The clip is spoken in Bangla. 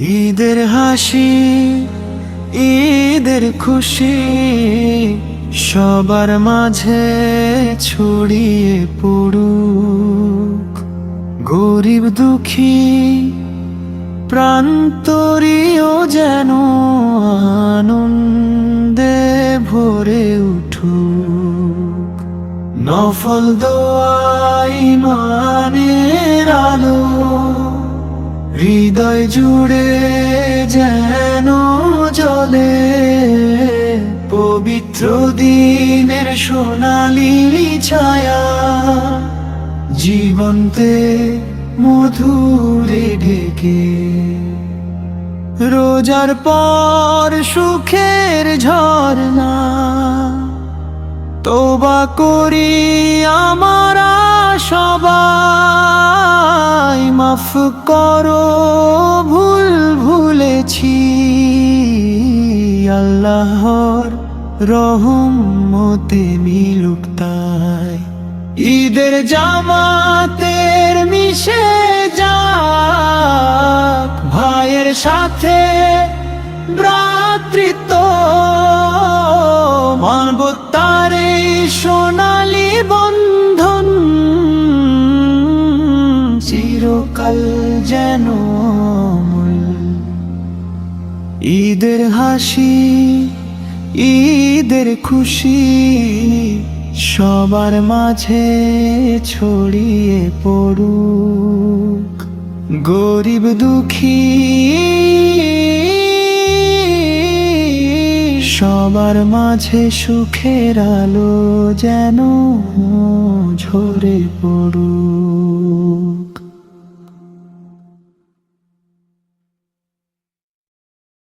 ঈদের হাসি, ঈদের খুশি, সবার মাঝে ছড়িয়ে পড়ুক। গরিব দুঃখী, প্রান্তরীয় যেন আনন্দে ভরে উঠু নফল দোয়াই মানের আলো হৃদয় জুড়ে যেন জলে পবিত্র দিনের সোনালি ছায়া জীবন্তে মধুরে ঢেকে। রোজার পর সুখের ঝরনা তোবা করি আমারা সবাই মাফ করো, ভুল ভুলেছি। আল্লাহর রহমতে মিলুক তাই। ঈদের জামাতের মিশে যাক, ভাইয়ের সাথে ভ্রাতৃত্ব। মানবতার এই সোনালি চিরকাল যেন ঈদের হাসি, ঈদের খুশি সবার মাঝে ছড়িয়ে পড়ুক। গরিব দুঃখী সবার মাঝে সুখের আলো যেন ঝরে পড়ুক।